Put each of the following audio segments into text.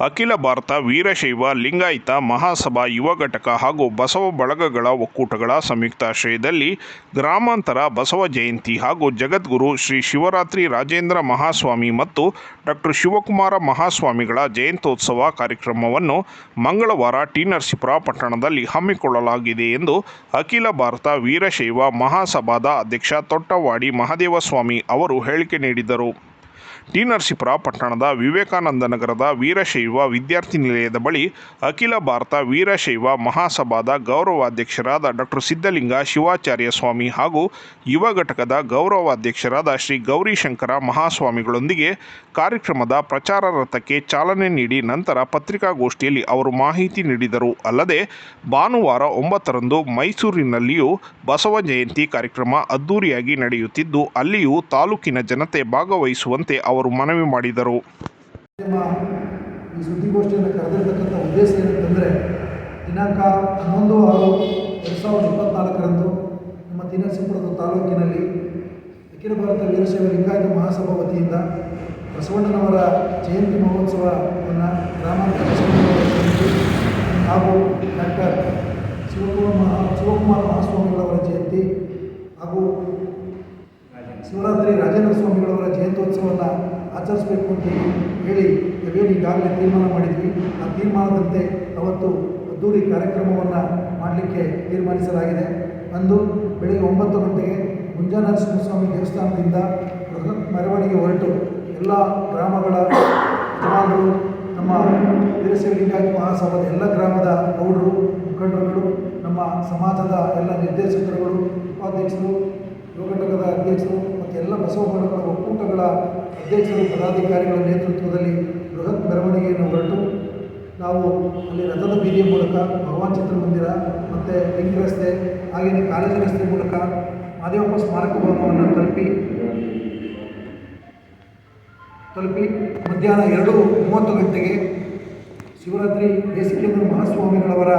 ಅಖಿಲ ಭಾರತ ವೀರಶೈವ ಲಿಂಗಾಯತ ಮಹಾಸಭಾ ಯುವ ಘಟಕ ಹಾಗೂ ಬಸವ ಬಳಗಗಳ ಒಕ್ಕೂಟಗಳ ಸಂಯುಕ್ತಾಶ್ರಯದಲ್ಲಿ ಗ್ರಾಮಾಂತರ ಬಸವ ಜಯಂತಿ ಹಾಗೂ ಜಗದ್ಗುರು ಶ್ರೀ ಶಿವರಾತ್ರಿ ರಾಜೇಂದ್ರ ಮಹಾಸ್ವಾಮಿ ಮತ್ತು ಡಾಕ್ಟರ್ ಶಿವಕುಮಾರ ಮಹಾಸ್ವಾಮಿಗಳ ಜಯಂತ್ಯೋತ್ಸವ ಕಾರ್ಯಕ್ರಮವನ್ನು ಮಂಗಳವಾರ ಟಿ ನರಸೀಪುರ ಪಟ್ಟಣದಲ್ಲಿ ಹಮ್ಮಿಕೊಳ್ಳಲಾಗಿದೆ ಎಂದು ಅಖಿಲ ಭಾರತ ವೀರಶೈವ ಮಹಾಸಭಾದ ಅಧ್ಯಕ್ಷ ತೊಟ್ಟವಾಡಿ ಮಹದೇವಸ್ವಾಮಿ ಅವರು ಹೇಳಿಕೆ ನೀಡಿದರು. ಟಿ ನರಸೀಪುರ, ಪಟ್ಟಣದ ವಿವೇಕಾನಂದ ನಗರದ ವೀರಶೈವ ವಿದ್ಯಾರ್ಥಿ ನಿಲಯದ ಬಳಿ ಅಖಿಲ ಭಾರತ ವೀರಶೈವ ಮಹಾಸಭಾದ ಗೌರವಾಧ್ಯಕ್ಷರಾದ ಡಾಕ್ಟರ್ ಸಿದ್ದಲಿಂಗ ಶಿವಾಚಾರ್ಯ ಸ್ವಾಮಿ ಹಾಗೂ ಯುವ ಘಟಕದ ಗೌರವಾಧ್ಯಕ್ಷರಾದ ಶ್ರೀ ಗೌರಿಶಂಕರ ಮಹಾಸ್ವಾಮಿಗಳೊಂದಿಗೆ ಕಾರ್ಯಕ್ರಮದ ಪ್ರಚಾರ ರಥಕ್ಕೆ ಚಾಲನೆ ನೀಡಿ ನಂತರ ಪತ್ರಿಕಾಗೋಷ್ಠಿಯಲ್ಲಿ ಅವರು ಮಾಹಿತಿ ನೀಡಿದರು. ಅಲ್ಲದೆ ಭಾನುವಾರ ಒಂಬತ್ತರಂದು ಮೈಸೂರಿನಲ್ಲಿಯೂ ಬಸವ ಜಯಂತಿ ಕಾರ್ಯಕ್ರಮ ಅದ್ದೂರಿಯಾಗಿ ನಡೆಯುತ್ತಿದ್ದು, ಅಲ್ಲಿಯೂ ತಾಲೂಕಿನ ಜನತೆ ಭಾಗವಹಿಸುವಂತೆ ಅವರು ಮನವಿ ಮಾಡಿದರು. ಈ ಸುದ್ದಿಗೋಷ್ಠಿಯನ್ನು ಕರೆದಿರ್ತಕ್ಕಂಥ ಉದ್ದೇಶ ಏನಂತಂದರೆ, ದಿನಾಂಕ ಹನ್ನೊಂದು ಆರು ಎರಡು ಸಾವಿರದ ಇಪ್ಪತ್ತ್ನಾಲ್ಕರಂದು ನಮ್ಮ ತಿನರಸೀಪುರದ ತಾಲೂಕಿನಲ್ಲಿ ಅಖಿಲ ಭಾರತ ವೀರಶೈವ ಲಿಂಗಾಯತ ಮಹಾಸಭಾ ವತಿಯಿಂದ ಬಸವಣ್ಣನವರ ಜಯಂತಿ ಮಹೋತ್ಸವವನ್ನು ಗ್ರಾಮಾಂತರ ಹಾಗೂ ಡಾಕ್ಟರ್ ಶಿವಕುಮಾರ್ ಮಹಾ ಶಿವಕುಮಾರ ಮಹಾಸ್ವಾಮಿಗಳವರ ಜಯಂತಿ ಹಾಗೂ ಶಿವರಾತ್ರಿ ರಾಜೇಂದ್ರ ಸ್ವಾಮಿಗಳವರ ಜಯಂತ್ಯೋತ್ಸವವನ್ನು ಆಚರಿಸಬೇಕು ಅಂತ ಹೇಳಿ ನಾವೇನು ಈಗಾಗಲೇ ತೀರ್ಮಾನ ಮಾಡಿದ್ವಿ. ಆ ತೀರ್ಮಾನದಂತೆ ಅವತ್ತು ಅದ್ದೂರಿ ಕಾರ್ಯಕ್ರಮವನ್ನು ಮಾಡಲಿಕ್ಕೆ ತೀರ್ಮಾನಿಸಲಾಗಿದೆ. ಅಂದು ಬೆಳಗ್ಗೆ ಒಂಬತ್ತು ಗಂಟೆಗೆ ಮುಂಜಾನರಸಿಂಹ ಸ್ವಾಮಿ ದೇವಸ್ಥಾನದಿಂದ ಬೃಹತ್ ಮೆರವಣಿಗೆ ಹೊರಟು ಎಲ್ಲ ಗ್ರಾಮಗಳ ಯಜಮಾನರು, ನಮ್ಮ ಲಿಂಗಾಯತ ಮಹಾಸಭಾದ ಎಲ್ಲ ಗ್ರಾಮದ ಗೌಡರು, ಮುಖಂಡರುಗಳು, ನಮ್ಮ ಸಮಾಜದ ಎಲ್ಲ ನಿರ್ದೇಶಕರುಗಳು, ಉಪಾಧ್ಯಕ್ಷರು ಯುವ ಘಟಕದ ಅಧ್ಯಕ್ಷರು ಎಲ್ಲ ಬಸವ ಬಳಗಗಳ ಒಕ್ಕೂಟಗಳ ಅಧ್ಯಕ್ಷರು, ಪದಾಧಿಕಾರಿಗಳ ನೇತೃತ್ವದಲ್ಲಿ ಬೃಹತ್ ಮೆರವಣಿಗೆಯನ್ನು ಹೊರಟು. ನಾವು ಅಲ್ಲಿ ರಥದ ಬೀದಿಯ ಮೂಲಕ, ಭಗವಾನ್ ಚಿತ್ರಮಂದಿರ ಮತ್ತು ಲಿಂಕ್ ರಸ್ತೆ, ಹಾಗೆಯೇ ಕಾಲೇಜು ರಸ್ತೆ ಮೂಲಕ ಮಾದೇವಪ್ಪ ಸ್ಮಾರಕ ಭವನವನ್ನು ತಲುಪಿ ತಲುಪಿ ಮಧ್ಯಾಹ್ನ ಎರಡು ಮೂವತ್ತು ಗಂಟೆಗೆ ಶಿವರಾತ್ರಿ ದೇಶಿಕೇಂದ್ರ ಮಹಾಸ್ವಾಮಿಗಳವರ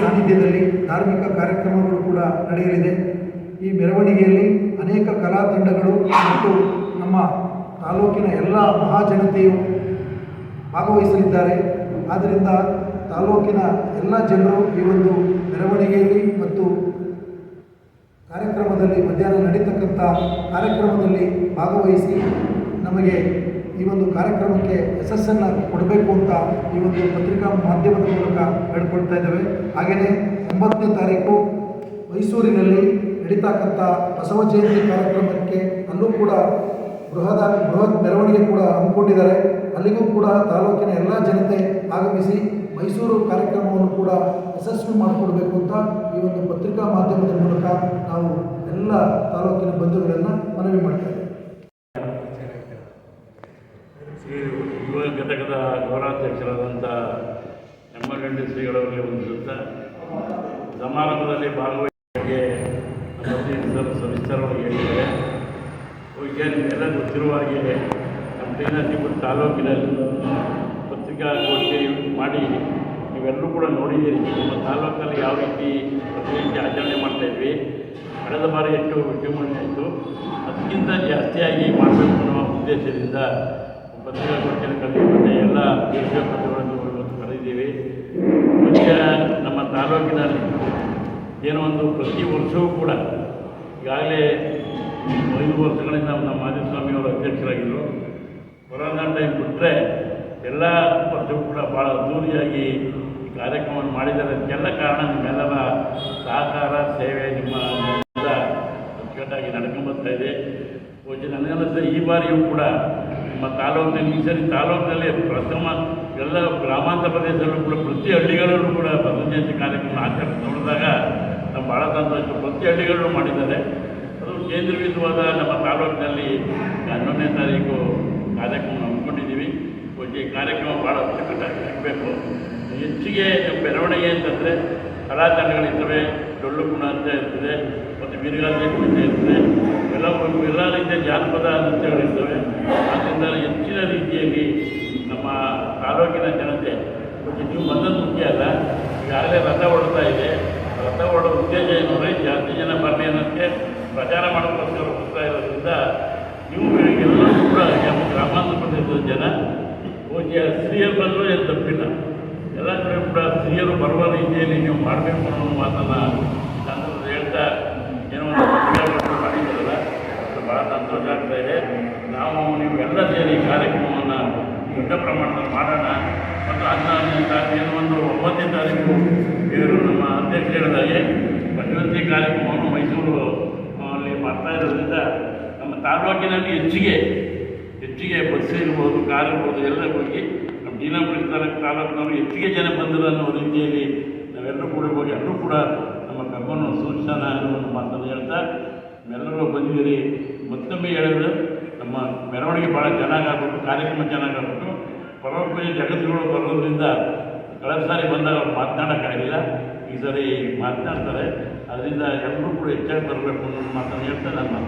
ಸಾನ್ನಿಧ್ಯದಲ್ಲಿ ಧಾರ್ಮಿಕ ಕಾರ್ಯಕ್ರಮಗಳು ಕೂಡ ನಡೆಯಲಿದೆ. ಈ ಮೆರವಣಿಗೆಯಲ್ಲಿ ಅನೇಕ ಕಲಾ ತಂಡಗಳು ಮತ್ತು ನಮ್ಮ ತಾಲೂಕಿನ ಎಲ್ಲ ಮಹಾಜನತೆಯು ಭಾಗವಹಿಸಲಿದ್ದಾರೆ. ಆದ್ದರಿಂದ ತಾಲೂಕಿನ ಎಲ್ಲ ಜನರು ಈ ಒಂದು ಮೆರವಣಿಗೆಯಲ್ಲಿ ಮತ್ತು ಕಾರ್ಯಕ್ರಮದಲ್ಲಿ ಮಧ್ಯಾಹ್ನ ನಡೀತಕ್ಕಂಥ ಕಾರ್ಯಕ್ರಮದಲ್ಲಿ ಭಾಗವಹಿಸಿ ನಮಗೆ ಈ ಒಂದು ಕಾರ್ಯಕ್ರಮಕ್ಕೆ ಯಶಸ್ಸನ್ನು ಕೊಡಬೇಕು ಅಂತ ಈ ಒಂದು ಪತ್ರಿಕಾ ಮಾಧ್ಯಮದ ಮೂಲಕ ಹೇಳ್ಕೊಳ್ತಾ ಇದ್ದೇವೆ. ಹಾಗೆಯೇ ಒಂಬತ್ತನೇ ತಾರೀಕು ಮೈಸೂರಿನಲ್ಲಿ ನಡೀತಕ್ಕಂಥ ಬಸವ ಜಯಂತಿ ಕಾರ್ಯಕ್ರಮಕ್ಕೆ ಅಲ್ಲೂ ಕೂಡ ಬೃಹದ ಬೃಹತ್ ಮೆರವಣಿಗೆ ಕೂಡ ಹಮ್ಮಿಕೊಂಡಿದ್ದಾರೆ. ಅಲ್ಲಿಗೂ ಕೂಡ ತಾಲೂಕಿನ ಎಲ್ಲ ಜನತೆ ಆಗಮಿಸಿ ಮೈಸೂರು ಕಾರ್ಯಕ್ರಮವನ್ನು ಕೂಡ ಯಶಸ್ವಿ ಮಾಡಿಕೊಡ್ಬೇಕು ಅಂತ ಈ ಒಂದು ಪತ್ರಿಕಾ ಮಾಧ್ಯಮದ ಮೂಲಕ ನಾವು ಎಲ್ಲ ತಾಲೂಕಿನ ಬಂಧುಗಳನ್ನು ಮನವಿ ಮಾಡ್ತೇವೆ ಯುವ ಘಟಕದ ಗೌರವಾಧ್ಯಕ್ಷರಾದಂಥ ಎಮ್ಮಗಂಡಿ ಶ್ರೀಗಳವರಿಗೆ ವಂದಿಸುತ್ತಾ ಸಮಾರಂಭದಲ್ಲಿ ಭಾಗವಹಿಸಿಗೆ ನಮ್ಮ ಶ್ರೀ ಸವಿಸ್ತರವಾಗಿ ಹೇಳಿದ್ದಾರೆ ಈಗ ನಿಮಗೆಲ್ಲ ಗೊತ್ತಿರುವ ಹಾಗೆ ನಮ್ಮ ಟಿ ನರಸೀಪುರ ತಾಲೂಕಿನಲ್ಲಿ ಪತ್ರಿಕಾಗೋಷ್ಠಿ ಮಾಡಿ ನೀವೆಲ್ಲರೂ ಕೂಡ ನೋಡಿದ್ದೀರಿ. ನಮ್ಮ ತಾಲೂಕಲ್ಲಿ ಯಾವ ರೀತಿ ಪ್ರತಿನಿತ್ಯ ಆಚರಣೆ ಮಾಡ್ತಾಯಿದ್ವಿ ಕಳೆದ ಬಾರಿ ಎಷ್ಟು ವಿಜೃಂಭಣೆ ಆಯಿತು. ಅದಕ್ಕಿಂತ ಜಾಸ್ತಿಯಾಗಿ ಮಾಡಬೇಕು ಅನ್ನೋ ಉದ್ದೇಶದಿಂದ ಪತ್ರಿಕಾಗೋಷ್ಠಿಯನ್ನು ಕರೆದು ಮತ್ತು ಎಲ್ಲ ಪತ್ರಗಳನ್ನು ಇವತ್ತು ಕರೆದಿದ್ದೀವಿ. ಮುಂಚೆ ನಮ್ಮ ತಾಲೂಕಿನಲ್ಲಿ ಏನೋ ಒಂದು ಪ್ರತಿ ವರ್ಷವೂ ಕೂಡ ಈಗಾಗಲೇ ಐದು ವರ್ಷಗಳಿಂದ ನಮ್ಮ ಮಾಧುಸ್ವಾಮಿಯವರು ಅಧ್ಯಕ್ಷರಾಗಿದ್ದರು ಕೊರೋನಾ ಟೈಮ್ ಬಿಟ್ಟರೆ ಎಲ್ಲ ವರ್ಷವೂ ಕೂಡ ಭಾಳ ಅದ್ದೂರಿಯಾಗಿ ಈ ಕಾರ್ಯಕ್ರಮವನ್ನು ಮಾಡಿದ್ದಾರೆ. ಅದಕ್ಕೆಲ್ಲ ಕಾರಣ ನಿಮ್ಮೆಲ್ಲರ ಸಹಕಾರ, ಸೇವೆ ನಿಮ್ಮ ಅಚ್ಚುಕಟ್ಟಾಗಿ ನಡ್ಕೊಂಬರ್ತಾ ಇದೆ. ನನಗನ್ನಿಸ್ತದೆ ಈ ಬಾರಿಯೂ ಕೂಡ ನಮ್ಮ ತಾಲೂಕಿನಲ್ಲಿ ಈ ಸರಿ ತಾಲೂಕಿನಲ್ಲಿ ಪ್ರಥಮ ಎಲ್ಲ ಗ್ರಾಮಾಂತರ ಪ್ರದೇಶದಲ್ಲೂ ಕೂಡ ಪ್ರತಿ ಹಳ್ಳಿಗಳಲ್ಲೂ ಕೂಡ ಬಸವ ಜಯಂತಿ ಕಾರ್ಯಕ್ರಮ ಆಚರಣೆ ನೋಡಿದಾಗ ನಾವು ಭಾಳ ಸಂತೋಷ ಪ್ರತಿ ಹಳ್ಳಿಗಳಲ್ಲೂ ಮಾಡಿದ್ದಾರೆ. ಅದು ಕೇಂದ್ರೀಕೃತವಾದ ನಮ್ಮ ತಾಲೂಕಿನಲ್ಲಿ ಹನ್ನೊಂದನೇ ತಾರೀಕು ಕಾರ್ಯಕ್ರಮ ಹಮ್ಮಿಕೊಂಡಿದ್ದೀವಿ. ಈ ಕಾರ್ಯಕ್ರಮ ಭಾಳ ಅಚ್ಚುಕಟ್ಟಾಗಿ ಆಗಬೇಕು ಹೆಚ್ಚಿಗೆ ಮೆರವಣಿಗೆ ಅಂತಂದರೆ ಕಲಾ ತಂಡಗಳಿರ್ತವೆ ಡೊಳ್ಳು ಗುಣ ಅಂತ ಇರ್ತದೆ, ಮತ್ತು ವೀರಗಾಸೆ ಕುಣಿತ ಇರ್ತದೆ. ಎಲ್ಲ ಎಲ್ಲ ರೀತಿಯ ಜಾನಪದ ನೃತ್ಯಗಳಿರ್ತವೆ. ಆದ್ದರಿಂದ ಹೆಚ್ಚಿನ ರೀತಿಯಲ್ಲಿ ನಮ್ಮ ತಾಲೂಕಿನ ಜನತೆ ನೀವು ಬಂದದ್ದು ಮುಖ್ಯ ಅಲ್ಲ, ಈಗಾಗಲೇ ರಥ ಹೊಡ್ತಾ ಇದೆ. ರಥ ಉದ್ದೇಶ ಏನು ಅಂದರೆ ಜಾಸ್ತಿ ಜನ ಬರಲಿ ಅನ್ನೋಕ್ಕೆ ಪ್ರಚಾರ ಮಾಡೋಕ್ಕೋಸ್ಕರ ಹೋಗ್ತಾ ಇರೋದ್ರಿಂದ ನೀವು ಎಲ್ಲರೂ ಕೂಡ ನಮ್ಮ ಗ್ರಾಮಾಂತರ ಪ್ರದೇಶದ ಜನ ಸ್ತ್ರೀಯರು ಬಂದರೂ ಏನು ತಪ್ಪಿಲ್ಲ ಎಲ್ಲ ಕಡೆ ಕೂಡ ಸ್ತ್ರೀಯರು ಬರುವ ರೀತಿಯಲ್ಲಿ ನೀವು ಮಾಡಬೇಕು ಅನ್ನೋ ಮಾತನ್ನು ಸಂದರ್ಭದಲ್ಲಿ ಹೇಳ್ತಾ ಏನೋ ಒಂದು ಮಾಡಿದ್ದೀರಲ್ಲ ಭಾಳ ಸಂತೋಷ ಆಗ್ತಾ ಇದೆ. ನಾವು ಎಲ್ಲ ಸೇರಿ ಈ ಕಾರ್ಯಕ್ರಮವನ್ನು ದೊಡ್ಡ ಪ್ರಮಾಣದಲ್ಲಿ ಮಾಡೋಣ. ಮತ್ತು ಹದಿನಾರನೇ ತಾರೀಕು ಒಂದು ಒಂಬತ್ತನೇ ತಾರೀಕು. ಇವರು ನಮ್ಮ ಅಧ್ಯಕ್ಷ ಹೇಳಿದಾಗೆ, ಭಗವಂತಿ ಕಾರ್ಯಕ್ರಮವನ್ನು ಮೈಸೂರು ಅಲ್ಲಿ ಮಾಡ್ತಾ ಇರೋದ್ರಿಂದ ನಮ್ಮ ತಾಲೂಕಿನಲ್ಲಿ ಹೆಚ್ಚಿಗೆ ಹೆಚ್ಚಿಗೆ ಬಸ್ ಇರ್ಬೋದು, ಕಾರ್ ಇರ್ಬೋದು, ಎಲ್ಲ ಹೋಗಿ ನಮ್ಮ ದೀನಾಪುರಿ ತಾಲೂಕು ತಾಲೂಕಿನವರು ಹೆಚ್ಚಿಗೆ ಜನ ಬಂದರು ಅನ್ನೋ ರೀತಿಯಲ್ಲಿ ನಾವೆಲ್ಲರೂ ಕೂಡ ಹೋಗಿ ಎಲ್ಲರೂ ಕೂಡ ನಮ್ಮ ಬೆಂಬಲವನ್ನು ಸೂಚನಾ ಅನ್ನೋ ಮಾತನ್ನು ಹೇಳ್ತಾ ನಾವೆಲ್ಲರೂ ಬಂದಿದ್ದೀರಿ. ಮತ್ತೊಮ್ಮೆ ಹೇಳಿದ್ರೆ ನಮ್ಮ ಮೆರವಣಿಗೆ ಭಾಳ ಚೆನ್ನಾಗಾಗ್ಬಿಟ್ಟು ಕಾರ್ಯಕ್ರಮ ಚೆನ್ನಾಗಾಗ್ಬಿಟ್ಟು ಪರೋಪರಿ ಜಗತ್ತುಗಳು ಬರೋದ್ರಿಂದ ಕಳೆದ ಸಾರಿ ಬಂದಾಗ ಅವ್ರು ಮಾತನಾಡೋಕ್ಕಾಗಿಲ್ಲ ಈ ಸಾರಿ ಮಾತನಾಡ್ತಾರೆ. ಅದರಿಂದ ಎಲ್ಲರೂ ಕೂಡ ಹೆಚ್ಚಾಗಿ ಬರಬೇಕು ಅನ್ನೋ ಮಾತನ್ನು ಹೇಳ್ತಾ ನಾನು.